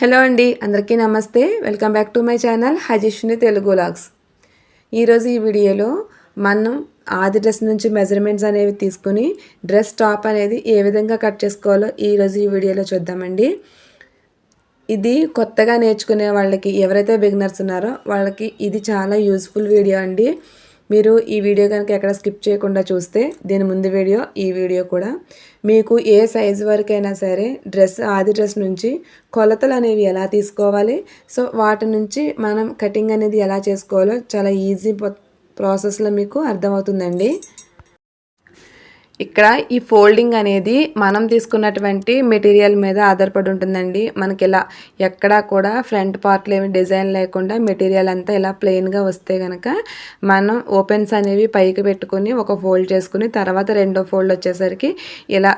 Hello అండి అందరికీ నమస్తే. Welcome back to my channel హజిష్ని Telugu vlogs ఈరోజు ఈ వీడియోలో మనం ఆది డ్రెస్ నుంచి మెజర్మెంట్స్ అనేవి తీసుకుని డ్రెస్ టాప్ అనేది ఏ విధంగా కట్ చేసుకోవాలో ఈరోజు ఈ వీడియోలో చూద్దామండి. ఇది కొత్తగా నేర్చుకునే వాళ్ళకి ఎవరైతే బిగినర్స్ ఉన్నారో వాళ్ళకి ఇది చాలా యూస్ఫుల్ వీడియో అండి. మీరు ఈ వీడియో కనుక ఎక్కడ స్కిప్ చేయకుండా చూస్తే దీని ముందు వీడియో ఈ వీడియో కూడా. మీకు ఏ సైజు వరకైనా సరే డ్రెస్ ఆది డ్రెస్ నుంచి కొలతలు అనేవి ఎలా తీసుకోవాలి? సో వాటి నుంచి మనం కటింగ్ అనేది ఎలా చేసుకోవాలో చాలా ఈజీ ప్రాసెస్లో మీకు అర్థమవుతుందండి. ఇక్కడ ఈ ఫోల్డింగ్ అనేది మనం తీసుకున్నటువంటి మెటీరియల్ మీద ఆధారపడి ఉంటుందండి. మనకి ఇలా ఎక్కడా కూడా ఫ్రంట్ పార్ట్లు ఏమి డిజైన్ లేకుండా మెటీరియల్ అంతా ఇలా ప్లెయిన్గా వస్తే కనుక మనం ఓపెన్స్ అనేవి పైకి పెట్టుకుని ఒక ఫోల్డ్ చేసుకుని తర్వాత రెండో ఫోల్డ్ వచ్చేసరికి ఇలా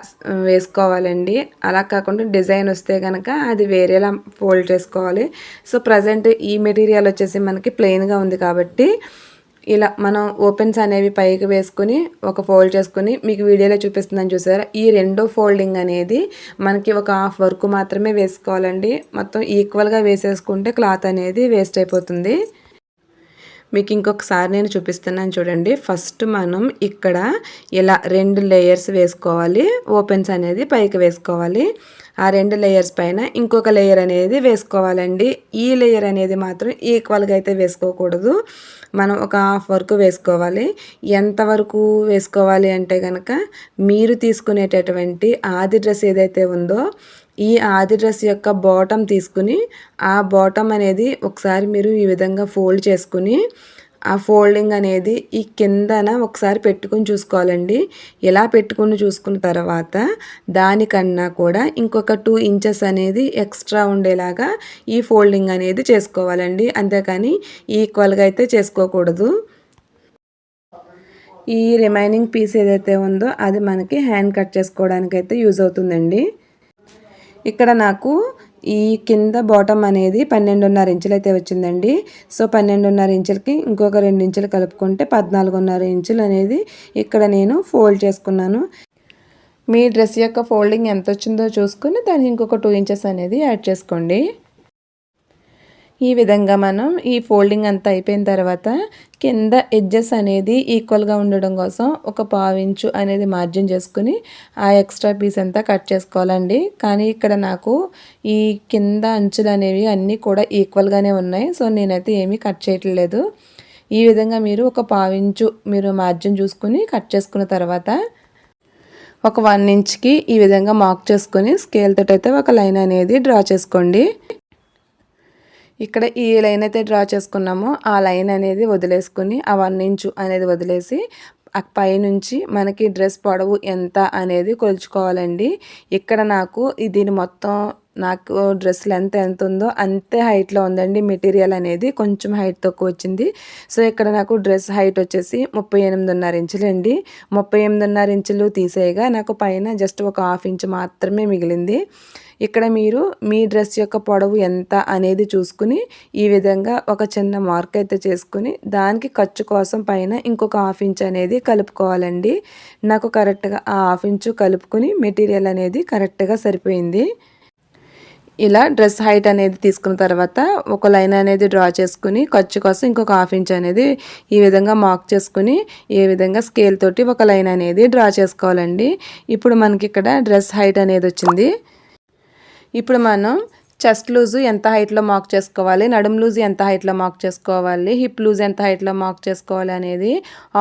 వేసుకోవాలండి. అలా కాకుండా డిజైన్ వస్తే కనుక అది వేరేలా ఫోల్డ్ చేసుకోవాలి. సో ప్రజెంట్ ఈ మెటీరియల్ వచ్చేసి మనకి ప్లెయిన్గా ఉంది కాబట్టి ఇలా మనం ఓపెన్స్ అనేవి పైకి వేసుకుని ఒక ఫోల్డ్ చేసుకుని మీకు వీడియోలో చూపిస్తుందని చూసారా? ఈ రెండో ఫోల్డింగ్ అనేది మనకి ఒక హాఫ్ వర్క్ మాత్రమే వేసుకోవాలండి. మొత్తం ఈక్వల్గా వేసేసుకుంటే క్లాత్ అనేది వేస్ట్ అయిపోతుంది. మీకు ఇంకొకసారి నేను చూపిస్తున్నాను చూడండి. ఫస్ట్ మనం ఇక్కడ ఇలా రెండు లేయర్స్ వేసుకోవాలి. ఓపెన్స్ అనేది పైకి వేసుకోవాలి. ఆ రెండు లేయర్స్ పైన ఇంకొక లేయర్ అనేది వేసుకోవాలండి. ఈ లేయర్ అనేది మాత్రం ఈక్వల్గా అయితే వేసుకోకూడదు. మనం ఒక హాఫ్ వరకు వేసుకోవాలి. ఎంతవరకు వేసుకోవాలి అంటే కనుక మీరు తీసుకునేటటువంటి ఆది డ్రెస్ ఏదైతే ఉందో ఈ ఆది డ్రెస్ యొక్క బాటమ్ తీసుకుని ఆ బాటమ్ అనేది ఒకసారి మీరు ఈ విధంగా ఫోల్డ్ చేసుకుని ఆ ఫోల్డింగ్ అనేది ఈ కిందన ఒకసారి పెట్టుకుని చూసుకోవాలండి. ఇలా పెట్టుకుని చూసుకున్న తర్వాత దానికన్నా కూడా ఇంకొక టూ ఇంచెస్ అనేది ఎక్స్ట్రా ఉండేలాగా ఈ ఫోల్డింగ్ అనేది చేసుకోవాలండి. అంతేకాని ఈక్వల్గా అయితే చేసుకోకూడదు. ఈ రిమైనింగ్ పీస్ ఏదైతే ఉందో అది మనకి హ్యాండ్ కట్ చేసుకోవడానికి అయితే యూజ్ అవుతుందండి. ఇక్కడ నాకు ఈ కింద బాటమ్ అనేది పన్నెండున్నర ఇంచులు అయితే వచ్చిందండి. సో పన్నెండున్నర ఇంచులకి ఇంకొక రెండు ఇంచులు కలుపుకుంటే పద్నాలుగున్నర ఇంచులు అనేది ఇక్కడ నేను ఫోల్డ్ చేసుకున్నాను. మీ డ్రెస్ యొక్క ఫోల్డింగ్ ఎంత వచ్చిందో చూసుకుని దానికి ఇంకొక టూ ఇంచెస్ అనేది యాడ్ చేసుకోండి. ఈ విధంగా మనం ఈ ఫోల్డింగ్ అంతా అయిపోయిన తర్వాత కింద ఎడ్జెస్ అనేది ఈక్వల్గా ఉండడం కోసం ఒక పావించు అనేది మార్జిన్ చేసుకుని ఆ ఎక్స్ట్రా పీస్ అంతా కట్ చేసుకోవాలండి. కానీ ఇక్కడ నాకు ఈ కింద అంచులు అనేవి అన్నీ కూడా ఈక్వల్గానే ఉన్నాయి. సో నేనైతే ఏమీ కట్ చేయట్లేదు. ఈ విధంగా మీరు ఒక పావించు మీరు మార్జిన్ చూసుకుని కట్ చేసుకున్న తర్వాత ఒక వన్ ఇంచ్కి ఈ విధంగా మార్క్ చేసుకొని స్కేల్ తోటి అయితే ఒక లైన్ అనేది డ్రా చేసుకోండి. ఇక్కడ ఈ లైన్ అయితే డ్రా చేసుకున్నామో. ఆ లైన్ అనేది వదిలేసుకుని ఆ వన్ ఇంచు అనేది వదిలేసి పైనుంచి మనకి డ్రెస్ పొడవు ఎంత అనేది కొలుచుకోవాలండి. ఇక్కడ నాకు దీని మొత్తం నాకు డ్రెస్ లెంత్ ఎంత ఉందో అంతే హైట్లో ఉందండి. మెటీరియల్ అనేది కొంచెం హైట్ తక్కువ వచ్చింది. సో ఇక్కడ నాకు డ్రెస్ హైట్ వచ్చేసి ముప్పై ఎనిమిదిన్నర ఇంచులు అండి ముప్పై ఎనిమిదిన్నర ఇంచులు తీసేయగా నాకు పైన జస్ట్ ఒక హాఫ్ ఇంచ్ మాత్రమే మిగిలింది. ఇక్కడ మీరు మీ డ్రెస్ యొక్క పొడవు ఎంత అనేది చూసుకుని ఈ విధంగా ఒక చిన్న మార్క్ అయితే చేసుకుని దానికి ఖర్చు కోసం పైన ఇంకొక హాఫ్ ఇంచ్ అనేది కలుపుకోవాలండి. నాకు కరెక్ట్గా ఆ హాఫ్ ఇంచు కలుపుకుని మెటీరియల్ అనేది కరెక్ట్గా సరిపోయింది. ఇలా డ్రెస్ హైట్ అనేది తీసుకున్న తర్వాత ఒక లైన్ అనేది డ్రా చేసుకుని ఖర్చు కోసం ఇంకొక హాఫ్ ఇంచ్ అనేది ఈ విధంగా మార్క్ చేసుకుని ఏ విధంగా స్కేల్ తోటి ఒక లైన్ అనేది డ్రా చేసుకోవాలండి. ఇప్పుడు మనకి ఇక్కడ డ్రెస్ హైట్ అనేది వచ్చింది. ఇప్పుడు మనం చెస్ట్ లూజు ఎంత హైట్లో మార్క్ చేసుకోవాలి నడుం లూజ్ ఎంత హైట్లో మార్క్ చేసుకోవాలి హిప్ లూజ్ ఎంత హైట్లో మార్క్ చేసుకోవాలి అనేది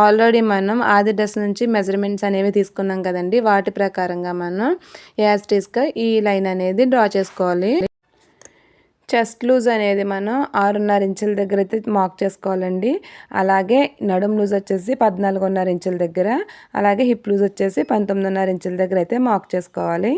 ఆల్రెడీ మనం ఆది డ్రెస్ నుంచి మెజర్మెంట్స్ అనేవి తీసుకున్నాం కదండి. వాటి ప్రకారంగా మనం యాస్టీస్గా ఈ లైన్ అనేది డ్రా చేసుకోవాలి. చెస్ట్ లూజ్ అనేది మనం ఆరున్నర ఇంచుల దగ్గర అయితే మార్క్ చేసుకోవాలండి. అలాగే నడుం లూజ్ వచ్చేసి పద్నాలుగున్నర ఇంచుల దగ్గర అలాగే హిప్ లూజ్ వచ్చేసి పంతొమ్మిదిన్నర ఇంచుల దగ్గర అయితే మార్క్ చేసుకోవాలి.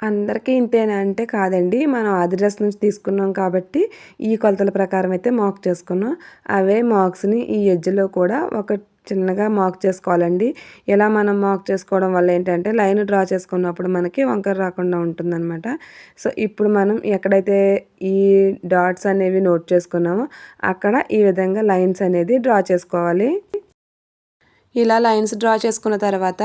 అందరికీ ఇంతేనా అంటే కాదండి. మనం ఆది డ్రెస్ నుంచి తీసుకున్నాం కాబట్టి ఈ కొలతల ప్రకారం అయితే మార్క్ చేసుకున్నాం. అవే మార్క్స్ని ఈ ఎడ్జ్లో కూడా ఒక చిన్నగా మార్క్ చేసుకోవాలండి. ఇలా మనం మార్క్ చేసుకోవడం వల్ల ఏంటంటే లైన్ డ్రా చేసుకున్నప్పుడు మనకి వంకర రాకుండా ఉంటుందన్నమాట. సో ఇప్పుడు మనం ఎక్కడైతే ఈ డాట్స్ అనేవి నోట్ చేసుకున్నామో అక్కడ ఈ విధంగా లైన్స్ అనేది డ్రా చేసుకోవాలి. ఇలా లైన్స్ డ్రా చేసుకున్న తర్వాత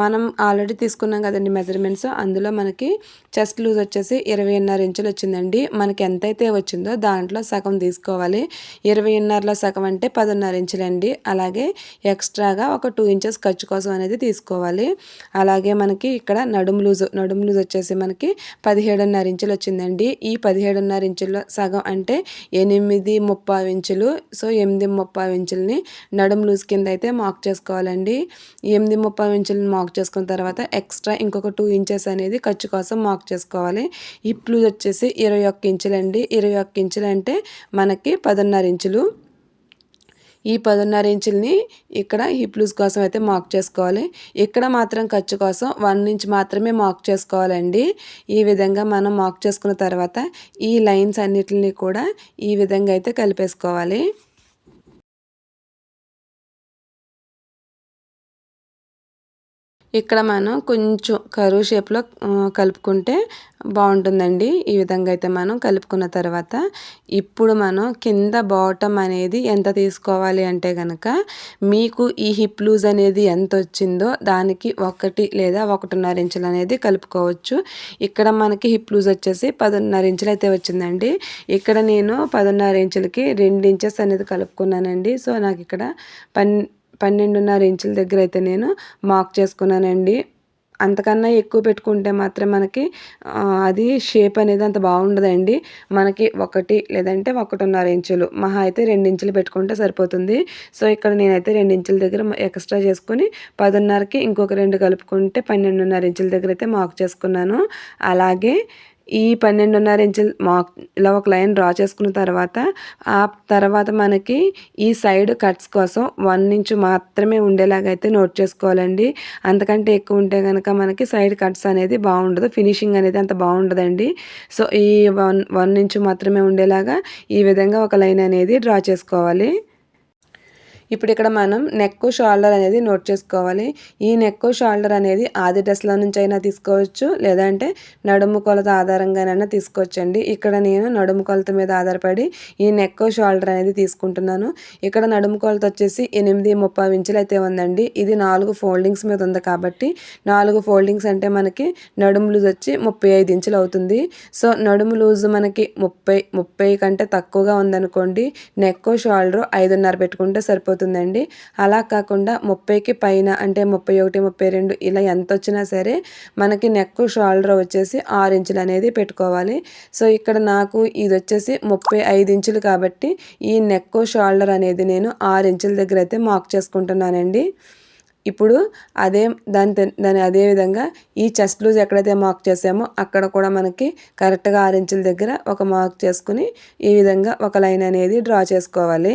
మనం ఆల్రెడీ తీసుకున్నాం కదండి మెజర్మెంట్స్. అందులో మనకి చెస్ట్ లూజ్ వచ్చేసి ఇరవైన్నర ఇంచులు వచ్చిందండి. మనకి ఎంతైతే వచ్చిందో దాంట్లో సగం తీసుకోవాలి. ఇరవైన్నరలో సగం అంటే పదిన్నర ఇంచులండి. అలాగే ఎక్స్ట్రాగా ఒక టూ ఇంచెస్ ఖర్చు కోసం అనేది తీసుకోవాలి. అలాగే మనకి ఇక్కడ నడుము లూజు నడుము లూజ్ వచ్చేసి మనకి పదిహేడున్నర ఇంచులు వచ్చిందండి. ఈ పదిహేడున్నర ఇంచుల్లో సగం అంటే ఎనిమిది ముప్పై ఇంచులు. సో ఎనిమిది ముప్పై ఇంచులని నడుము లూజ్ కింద అయితే మార్క్ చేసుకోవాలి. చేసుకోవాలండి ఎనిమిది ముప్పై ఇంచులను మార్క్ చేసుకున్న తర్వాత ఎక్స్ట్రా ఇంకొక టూ ఇంచెస్ అనేది ఖర్చు కోసం మార్క్ చేసుకోవాలి. హిప్ లూజ్ వచ్చేసి ఇరవై ఒక్క ఇంచులు అండి ఇరవై ఒక్క ఇంచులు అంటే మనకి పదిన్నర ఇంచులు. ఈ పదిన్నర ఇంచుల్ని ఇక్కడ హిప్ లూజ్ కోసం అయితే మార్క్ చేసుకోవాలి. ఇక్కడ మాత్రం ఖర్చు కోసం వన్ ఇంచ్ మాత్రమే మార్క్ చేసుకోవాలండి. ఈ విధంగా మనం మార్క్ చేసుకున్న తర్వాత ఈ లైన్స్ అన్నిటిని కూడా ఈ విధంగా అయితే కలిపేసుకోవాలి. ఇక్కడ మనం కొంచెం కరువు షేప్లో కలుపుకుంటే బాగుంటుందండి. ఈ విధంగా అయితే మనం కలుపుకున్న తర్వాత ఇప్పుడు మనం కింద బాటమ్ అనేది ఎంత తీసుకోవాలి అంటే కనుక మీకు ఈ హిప్ లూజ్ అనేది ఎంత వచ్చిందో దానికి ఒకటి లేదా ఒకటిన్నర ఇంచులు అనేది కలుపుకోవచ్చు. ఇక్కడ మనకి హిప్ లూజ్ వచ్చేసి పదిన్నర ఇంచులు అయితే వచ్చిందండి. ఇక్కడ నేను పదిన్నర ఇంచులకి రెండు ఇంచెస్ అనేది కలుపుకున్నానండి. సో నాకు ఇక్కడ పన్ పన్నెండున్నర ఇంచుల దగ్గర అయితే నేను మార్క్ చేసుకున్నానండి. అంతకన్నా ఎక్కువ పెట్టుకుంటే మాత్రం మనకి అది షేప్ అనేది అంత బాగుండదండి. మనకి ఒకటి లేదంటే ఒకటిన్నర ఇంచులు మహా అయితే రెండు ఇంచులు పెట్టుకుంటే సరిపోతుంది. సో ఇక్కడ నేనైతే రెండు ఇంచుల దగ్గర ఎక్స్ట్రా చేసుకుని పదిన్నరకి ఇంకొక రెండు కలుపుకుంటే పన్నెండున్నర ఇంచుల దగ్గర అయితే మార్క్ చేసుకున్నాను. అలాగే ఈ పన్నెండున్నర ఇంచుల మాక్ ఇలా ఒక లైన్ డ్రా చేసుకున్న తర్వాత ఆ తర్వాత మనకి ఈ సైడ్ కట్స్ కోసం వన్ ఇంచు మాత్రమే ఉండేలాగా అయితే నోట్ చేసుకోవాలండి. అంతకంటే ఎక్కువ ఉంటే కనుక మనకి సైడ్ కట్స్ అనేది బాగుండదు ఫినిషింగ్ అనేది అంత బాగుండదండి. సో ఈ వన్ వన్ ఇంచు మాత్రమే ఉండేలాగా ఈ విధంగా ఒక లైన్ అనేది డ్రా చేసుకోవాలి. ఇప్పుడు ఇక్కడ మనం నెక్ షోల్డర్ అనేది నోట్ చేసుకోవాలి. ఈ నెక్ షోల్డర్ అనేది ఆది డ్రెస్లో నుంచి అయినా తీసుకోవచ్చు లేదంటే నడుము కొలత ఆధారంగానైనా తీసుకోవచ్చండి. ఇక్కడ నేను నడుము కొలత మీద ఆధారపడి ఈ నెక్ షోల్డర్ అనేది తీసుకుంటున్నాను. ఇక్కడ నడుము కొలత వచ్చేసి ఎనిమిది ముప్పై ఇంచులు అయితే ఉందండి. ఇది నాలుగు ఫోల్డింగ్స్ మీద ఉంది కాబట్టి నాలుగు ఫోల్డింగ్స్ అంటే మనకి నడుము లూజ్ వచ్చి ముప్పై ఐదు ఇంచులు అవుతుంది. సో నడుము లూజ్ మనకి ముప్పై ముప్పై కంటే తక్కువగా ఉందనుకోండి నెక్ షోల్డర్ ఐదున్నర పెట్టుకుంటే సరిపోతుంది. అవుతుందండి అలా కాకుండా ముప్పైకి పైన అంటే ముప్పై ఒకటి ముప్పై రెండు ఇలా ఎంత వచ్చినా సరే మనకి నెక్ షోల్డర్ వచ్చేసి ఆరు ఇంచులు అనేది పెట్టుకోవాలి. సో ఇక్కడ నాకు ఇది వచ్చేసి ముప్పై ఐదు ఇంచులు కాబట్టి ఈ నెక్ షోల్డర్ అనేది నేను ఆరు ఇంచుల దగ్గర అయితే మార్క్ చేసుకుంటున్నానండి. ఇప్పుడు అదే దాని దాని అదే విధంగా ఈ చెస్ట్ లూజ్ ఎక్కడైతే మార్క్ చేసామో అక్కడ కూడా మనకి కరెక్ట్గా ఆరు ఇంచుల దగ్గర ఒక మార్క్ చేసుకుని ఈ విధంగా ఒక లైన్ అనేది డ్రా చేసుకోవాలి.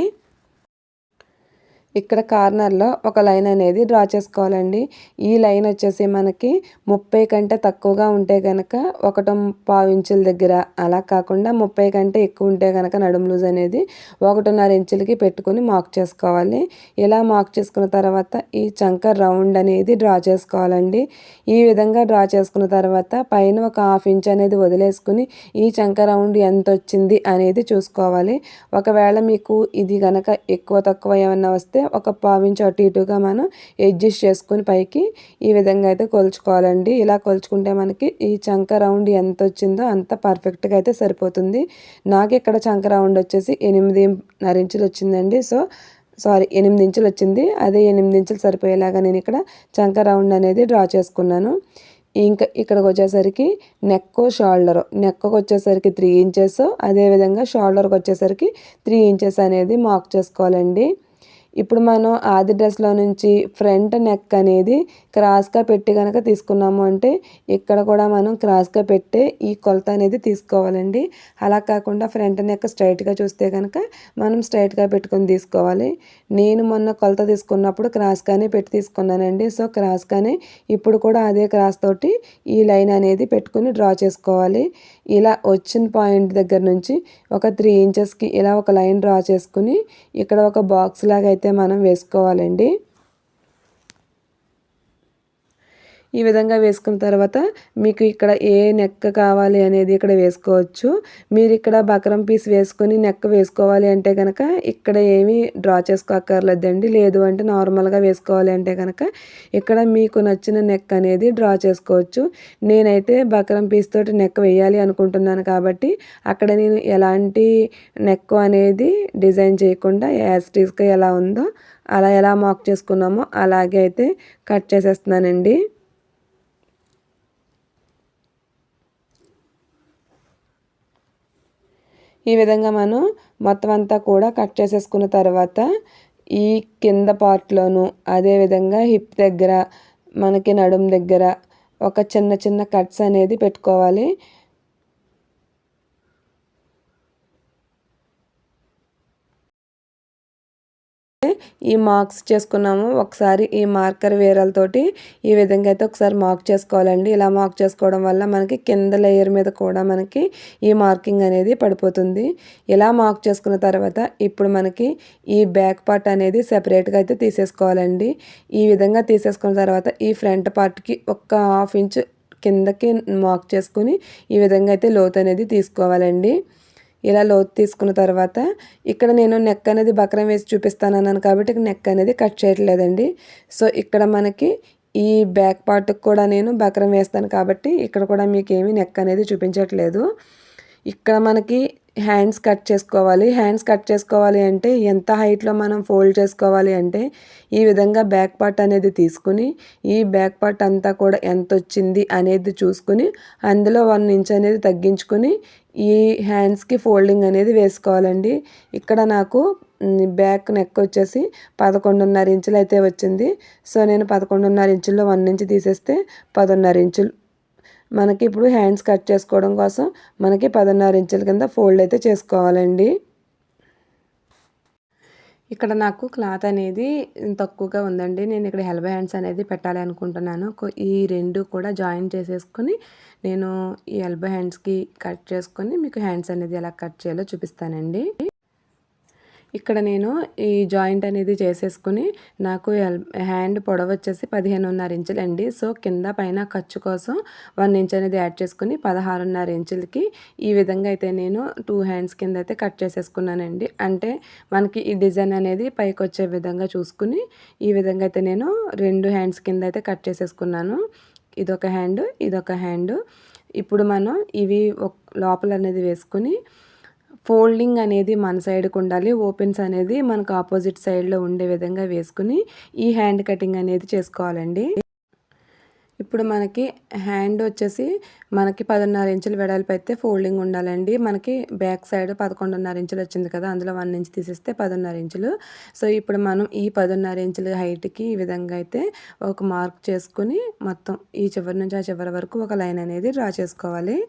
ఇక్కడ కార్నర్లో ఒక లైన్ అనేది డ్రా చేసుకోవాలండి. ఈ లైన్ వచ్చేసి మనకి ముప్పై కంటే తక్కువగా ఉంటే కనుక ఒకటో పావు ఇంచుల దగ్గర అలా కాకుండా ముప్పై కంటే ఎక్కువ ఉంటే కనుక నడుము లూజ్ అనేది ఒకటిన్నర ఇంచులకి పెట్టుకుని మార్క్ చేసుకోవాలి. ఇలా మార్క్ చేసుకున్న తర్వాత ఈ చంక రౌండ్ అనేది డ్రా చేసుకోవాలండి. ఈ విధంగా డ్రా చేసుకున్న తర్వాత పైన ఒక హాఫ్ ఇంచ్ అనేది వదిలేసుకుని ఈ చంక రౌండ్ ఎంత వచ్చింది అనేది చూసుకోవాలి. ఒకవేళ మీకు ఇది కనుక ఎక్కువ తక్కువ ఏమన్నా వస్తే ఒక పావించి అటు ఇటుగా మనం అడ్జస్ట్ చేసుకుని పైకి ఈ విధంగా అయితే కొలుచుకోవాలండి. ఇలా కొలుచుకుంటే మనకి ఈ చంక రౌండ్ ఎంత వచ్చిందో అంత పర్ఫెక్ట్గా అయితే సరిపోతుంది. నాకు ఇక్కడ చంక రౌండ్ వచ్చేసి ఎనిమిదిన్నర ఇంచులు వచ్చిందండి. సో సారీ ఎనిమిది ఇంచులు వచ్చింది. అదే ఎనిమిది ఇంచులు సరిపోయేలాగా నేను ఇక్కడ చంక రౌండ్ అనేది డ్రా చేసుకున్నాను. ఇంకా ఇక్కడికి వచ్చేసరికి నెక్ షోల్డర్. నెక్కు వచ్చేసరికి త్రీ ఇంచెస్. అదేవిధంగా షోల్డర్కి వచ్చేసరికి త్రీ ఇంచెస్ అనేది మార్క్ చేసుకోవాలండి. ఇప్పుడు మనం ఆది డ్రెస్లో నుంచి ఫ్రంట్ నెక్ అనేది క్రాస్గా పెట్టి కనుక తీసుకున్నాము అంటే ఇక్కడ కూడా మనం క్రాస్గా పెట్టే ఈ కొలత అనేది తీసుకోవాలండి. అలా కాకుండా ఫ్రంట్ నెక్ స్ట్రైట్గా చూస్తే కనుక మనం స్ట్రైట్గా పెట్టుకొని తీసుకోవాలి. నేను మొన్న కొలత తీసుకున్నప్పుడు క్రాస్గానే పెట్టి తీసుకున్నానండి. సో క్రాస్గానే ఇప్పుడు కూడా అదే క్రాస్ తోటి ఈ లైన్ అనేది పెట్టుకుని డ్రా చేసుకోవాలి. ఇలా వచ్చిన పాయింట్ దగ్గర నుంచి ఒక త్రీ ఇంచెస్కి ఇలా ఒక లైన్ డ్రా చేసుకుని ఇక్కడ ఒక బాక్స్ లాగా అయితే మనం వేసుకోవాలండి. ఈ విధంగా వేసుకున్న తర్వాత మీకు ఇక్కడ ఏ నెక్ కావాలి అనేది ఇక్కడ వేసుకోవచ్చు. మీరు ఇక్కడ బకరం పీస్ వేసుకొని నెక్ వేసుకోవాలి అంటే కనుక ఇక్కడ ఏమీ డ్రా చేసుకోక్కర్లేదండి. లేదు అంటే నార్మల్గా వేసుకోవాలి అంటే కనుక ఇక్కడ మీకు నచ్చిన నెక్ అనేది డ్రా చేసుకోవచ్చు. నేనైతే బకరం పీస్ తోటి నెక్ వేయాలి అనుకుంటున్నాను కాబట్టి అక్కడ నేను ఎలాంటి నెక్ అనేది డిజైన్ చేయకుండా యాస్టీస్గా ఎలా ఉందో అలా ఎలా మాక్ చేసుకున్నామో అలాగే అయితే కట్ చేసేస్తున్నానండి. ఈ విధంగా మనం మొత్తం అంతా కూడా కట్ చేసేసుకున్న తర్వాత ఈ కింద పార్ట్లోను అదేవిధంగా హిప్ దగ్గర మనకి నడుం దగ్గర ఒక చిన్న చిన్న కట్స్ అనేది పెట్టుకోవాలి. ఈ మార్క్స్ చేసుకున్నాము. ఒకసారి ఈ మార్కర్ వేరలతోటి ఈ విధంగా అయితే ఒకసారి మార్క్ చేసుకోవాలండి. ఇలా మార్క్ చేసుకోవడం వల్ల మనకి కింద లేయర్ మీద కూడా మనకి ఈ మార్కింగ్ అనేది పడిపోతుంది. ఇలా మార్క్ చేసుకున్న తర్వాత ఇప్పుడు మనకి ఈ బ్యాక్ పార్ట్ అనేది సెపరేట్గా అయితే తీసేసుకోవాలండి. ఈ విధంగా తీసేసుకున్న తర్వాత ఈ ఫ్రంట్ పార్ట్కి ఒక హాఫ్ ఇంచ్ కిందకి మార్క్ చేసుకుని ఈ విధంగా అయితే లోతు అనేది తీసుకోవాలండి. ఇలా లోతు తీసుకున్న తర్వాత ఇక్కడ నేను నెక్ అనేది బక్రం వేసి చూపిస్తాను అన్నాను కాబట్టి నెక్ అనేది కట్ చేయట్లేదండి. సో ఇక్కడ మనకి ఈ బ్యాక్ పార్ట్కి కూడా నేను బక్రం వేస్తాను కాబట్టి ఇక్కడ కూడా మీకు ఏమీ నెక్ అనేది చూపించట్లేదు. ఇక్కడ మనకి హ్యాండ్స్ కట్ చేసుకోవాలి. హ్యాండ్స్ కట్ చేసుకోవాలి అంటే ఎంత హైట్లో మనం ఫోల్డ్ చేసుకోవాలి అంటే ఈ విధంగా బ్యాక్ పార్ట్ అనేది తీసుకుని ఈ బ్యాక్ పార్ట్ అంతా కూడా ఎంత వచ్చింది అనేది చూసుకుని అందులో వన్ ఇంచ్ అనేది తగ్గించుకొని ఈ హ్యాండ్స్కి ఫోల్డింగ్ అనేది వేసుకోవాలండి. ఇక్కడ నాకు బ్యాక్ నెక్ వచ్చేసి పదకొండున్నర ఇంచులు అయితే వచ్చింది. సో నేను పదకొండున్నర ఇంచుల్లో వన్ ఇంచ్ తీసేస్తే పదొన్నర ఇంచులు మనకి ఇప్పుడు హ్యాండ్స్ కట్ చేసుకోవడం కోసం మనకి పదన్నర ఇంచుల కింద ఫోల్డ్ అయితే చేసుకోవాలండి. ఇక్కడ నాకు క్లాత్ అనేది తక్కువగా ఉందండి. నేను ఇక్కడ హెల్బ్ హ్యాండ్స్ అనేది పెట్టాలి అనుకుంటున్నాను. ఈ రెండు కూడా జాయిన్ చేసేసుకొని నేను ఈ ఎల్బో హ్యాండ్స్కి కట్ చేసుకొని మీకు హ్యాండ్స్ అనేది ఎలా కట్ చేయాలో చూపిస్తానండి. ఇక్కడ నేను ఈ జాయింట్ అనేది చేసేసుకుని నాకు హ్యాండ్ పొడవ వచ్చేసి పదిహేనున్నర ఇంచులు అండి. సో కింద పైన ఖర్చు కోసం వన్ ఇంచ్ అనేది యాడ్ చేసుకుని పదహారున్నర ఇంచులకి ఈ విధంగా అయితే నేను టూ హ్యాండ్స్ కింద అయితే కట్ చేసేసుకున్నానండి. అంటే మనకి ఈ డిజైన్ అనేది పైకి వచ్చే విధంగా చూసుకుని ఈ విధంగా అయితే నేను రెండు హ్యాండ్స్ కింద అయితే కట్ చేసేసుకున్నాను. ఇదొక హ్యాండ్ ఇదొక హ్యాండ్. ఇప్పుడు మనం ఇవి లోపల అనేది వేసుకుని ఫోల్డింగ్ అనేది మన సైడ్కి ఉండాలి ఓపెన్స్ అనేది మనకు ఆపోజిట్ సైడ్లో ఉండే విధంగా వేసుకుని ఈ హ్యాండ్ కటింగ్ అనేది చేసుకోవాలండి. ఇప్పుడు మనకి హ్యాండ్ వచ్చేసి మనకి పదిన్నర ఇంచులు వెడల్పు అయితే ఫోల్డింగ్ ఉండాలండి. మనకి బ్యాక్ సైడ్ పదకొండున్నర ఇంచులు వచ్చింది కదా అందులో వన్ ఇంచ్ తీసేస్తే పదిన్నర ఇంచులు. సో ఇప్పుడు మనం ఈ పదిన్నర ఇంచుల హైట్కి ఈ విధంగా అయితే ఒక మార్క్ చేసుకుని మొత్తం ఈ చివరి నుంచి ఆ చివరి వరకు ఒక లైన్ అనేది డ్రా చేసుకోవాలి.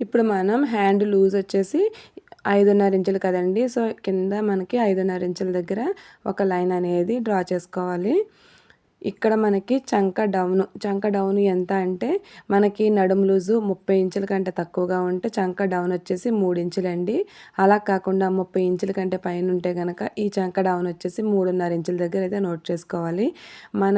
ఇప్పుడు మనం హ్యాండ్ లూజ్ వచ్చేసి ఐదున్నర ఇంచులు కదండి. సో కింద మనకి ఐదున్నర ఇంచుల దగ్గర ఒక లైన్ అనేది డ్రా చేసుకోవాలి. ఇక్కడ మనకి చంక డౌన్ చంక డౌన్ ఎంత అంటే మనకి నడుము లూజు ముప్పై ఇంచుల కంటే తక్కువగా ఉంటే చంక డౌన్ వచ్చేసి మూడు ఇంచులండి. అలా కాకుండా ముప్పై ఇంచుల కంటే పైన ఉంటే కనుక ఈ చంక డౌన్ వచ్చేసి మూడున్నర ఇంచుల దగ్గర అయితే నోట్ చేసుకోవాలి. మన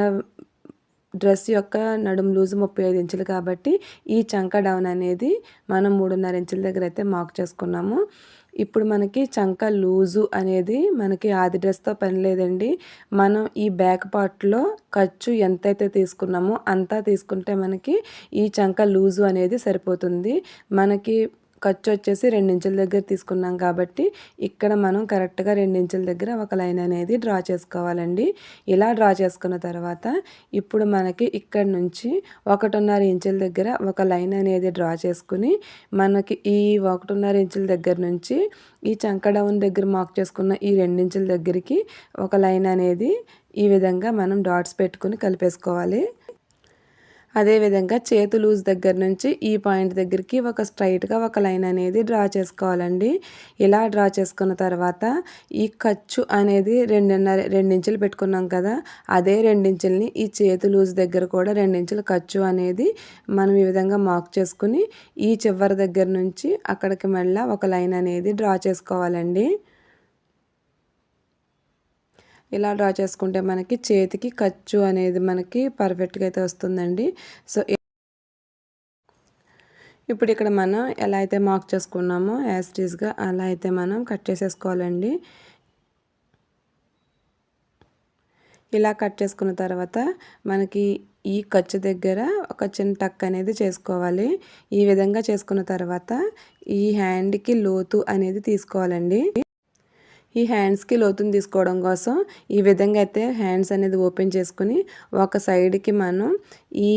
డ్రెస్ యొక్క నడుం లూజు ముప్పై ఐదు ఇంచులు కాబట్టి ఈ చంక డౌన్ అనేది మనం మూడున్నర ఇంచుల దగ్గర అయితే మార్క్ చేసుకున్నాము. ఇప్పుడు మనకి చంక లూజు అనేది మనకి ఆది డ్రెస్తో పని లేదండి. మనం ఈ బ్యాక్ పార్ట్లో ఖర్చు ఎంతైతే తీసుకున్నామో అంతా తీసుకుంటే మనకి ఈ చంక లూజు అనేది సరిపోతుంది. మనకి ఖర్చు వచ్చేసి రెండించుల దగ్గర తీసుకున్నాం కాబట్టి ఇక్కడ మనం కరెక్ట్గా రెండించుల దగ్గర ఒక లైన్ అనేది డ్రా చేసుకోవాలండి. ఇలా డ్రా చేసుకున్న తర్వాత ఇప్పుడు మనకి ఇక్కడ నుంచి ఒకటిన్నర ఇంచుల దగ్గర ఒక లైన్ అనేది డ్రా చేసుకుని మనకి ఈ ఒకటిన్నర ఇంచుల దగ్గర నుంచి ఈ చంక డౌన్ దగ్గర మార్క్ చేసుకున్న ఈ రెండించుల దగ్గరికి ఒక లైన్ అనేది ఈ విధంగా మనం డాట్స్ పెట్టుకుని కలిపేసుకోవాలి. అదేవిధంగా చేతు లూజ్ దగ్గర నుంచి ఈ పాయింట్ దగ్గరికి ఒక స్ట్రైట్గా ఒక లైన్ అనేది డ్రా చేసుకోవాలండి. ఇలా డ్రా చేసుకున్న తర్వాత ఈ ఖర్చు అనేది రెండున్నర రెండించులు పెట్టుకున్నాం కదా అదే రెండించుల్ని ఈ చేతు లూజ్ దగ్గర కూడా రెండించుల ఖర్చు అనేది మనం ఈ విధంగా మార్క్ చేసుకుని ఈ చివరి దగ్గర నుంచి అక్కడికి మళ్ళీ ఒక లైన్ అనేది డ్రా చేసుకోవాలండి. ఇలా డ్రా చేసుకుంటే మనకి చేతికి ఖర్చు అనేది మనకి పర్ఫెక్ట్గా అయితే వస్తుందండి. సో ఇప్పుడు ఇక్కడ మనం ఎలా అయితే మార్క్ చేసుకున్నామో యాస్టీస్గా అలా అయితే మనం కట్ చేసేసుకోవాలండి. ఇలా కట్ చేసుకున్న తర్వాత మనకి ఈ ఖర్చు దగ్గర ఒక చిన్న టక్ అనేది చేసుకోవాలి. ఈ విధంగా చేసుకున్న తర్వాత ఈ హ్యాండ్కి లోతు అనేది తీసుకోవాలండి. ఈ హ్యాండ్స్కి లోతుని తీసుకోవడం కోసం ఈ విధంగా అయితే హ్యాండ్స్ అనేది ఓపెన్ చేసుకుని ఒక సైడ్కి మనం ఈ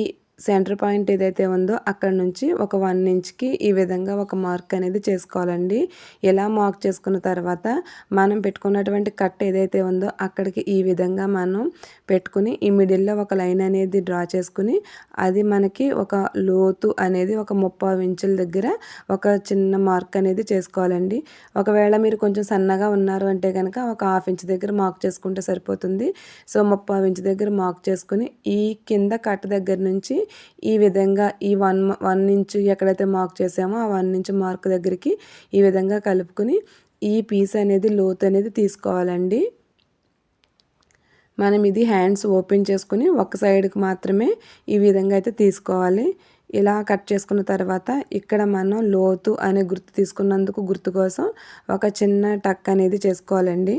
సెంటర్ పాయింట్ ఏదైతే ఉందో అక్కడ నుంచి ఒక వన్ ఇంచ్కి ఈ విధంగా ఒక మార్క్ అనేది చేసుకోవాలండి. ఇలా మార్క్ చేసుకున్న తర్వాత మనం పెట్టుకున్నటువంటి కట్ ఏదైతే ఉందో అక్కడికి ఈ విధంగా మనం పెట్టుకుని ఈ మిడిల్లో ఒక లైన్ అనేది డ్రా చేసుకుని అది మనకి ఒక లోతు అనేది ఒక ముప్పై ఇంచుల దగ్గర ఒక చిన్న మార్క్ అనేది చేసుకోవాలండి. ఒకవేళ మీరు కొంచెం సన్నగా ఉన్నారు అంటే కనుక ఒక హాఫ్ ఇంచ్ దగ్గర మార్క్ చేసుకుంటే సరిపోతుంది. సో ముప్పై ఇంచ్ దగ్గర మార్క్ చేసుకుని ఈ కింద కట్ దగ్గర నుంచి ఈ విధంగా ఈ వన్ వన్ ఇంచు ఎక్కడైతే మార్క్ చేసామో ఆ వన్ ఇంచు మార్క్ దగ్గరికి ఈ విధంగా కలుపుకొని ఈ పీస్ అనేది లోతు అనేది తీసుకోవాలండి. మనం ఇది హ్యాండ్స్ ఓపెన్ చేసుకుని ఒక సైడ్కి మాత్రమే ఈ విధంగా అయితే తీసుకోవాలి. ఇలా కట్ చేసుకున్న తర్వాత ఇక్కడ మనం లోతు అనే గుర్తు తీసుకున్నందుకు గుర్తు కోసం ఒక చిన్న టక్ అనేది చేసుకోవాలండి.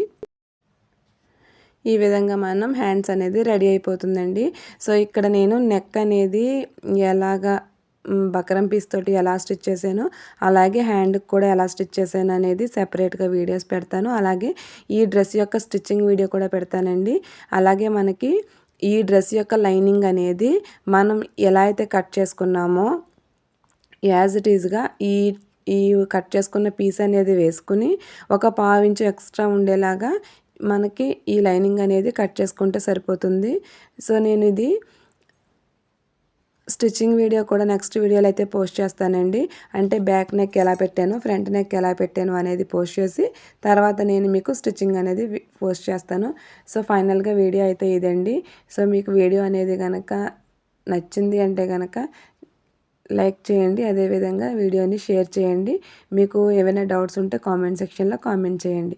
ఈ విధంగా మనం హ్యాండ్స్ అనేది రెడీ అయిపోతుందండి. సో ఇక్కడ నేను నెక్ అనేది ఎలాగా బకరం పీస్ తోటి ఎలా స్టిచ్ చేశాను అలాగే హ్యాండ్కి కూడా ఎలా స్టిచ్ చేశాను అనేది సెపరేట్గా వీడియోస్ పెడతాను. అలాగే ఈ డ్రెస్ యొక్క స్టిచ్చింగ్ వీడియో కూడా పెడతానండి. అలాగే మనకి ఈ డ్రెస్ యొక్క లైనింగ్ అనేది మనం ఎలా అయితే కట్ చేసుకున్నామో యాజ్ ఇట్ ఈజ్గా ఈ ఈ కట్ చేసుకున్న పీస్ అనేది వేసుకుని ఒక పావించు ఎక్స్ట్రా ఉండేలాగా మనకి ఈ లైనింగ్ అనేది కట్ చేసుకుంటే సరిపోతుంది. సో నేను ఇది స్టిచ్చింగ్ వీడియో కూడా నెక్స్ట్ వీడియోలో అయితే పోస్ట్ చేస్తానండి. అంటే బ్యాక్ నెక్ ఎలా పెట్టాను ఫ్రంట్ నెక్ ఎలా పెట్టాను అనేది పోస్ట్ చేసి తర్వాత నేను మీకు స్టిచ్చింగ్ అనేది పోస్ట్ చేస్తాను. సో ఫైనల్గా వీడియో అయితే ఇదండి. సో మీకు వీడియో అనేది కనుక నచ్చింది అంటే కనుక లైక్ చేయండి. అదేవిధంగా వీడియోని షేర్ చేయండి. మీకు ఏమైనా డౌట్స్ ఉంటే కామెంట్ సెక్షన్లో కామెంట్ చేయండి.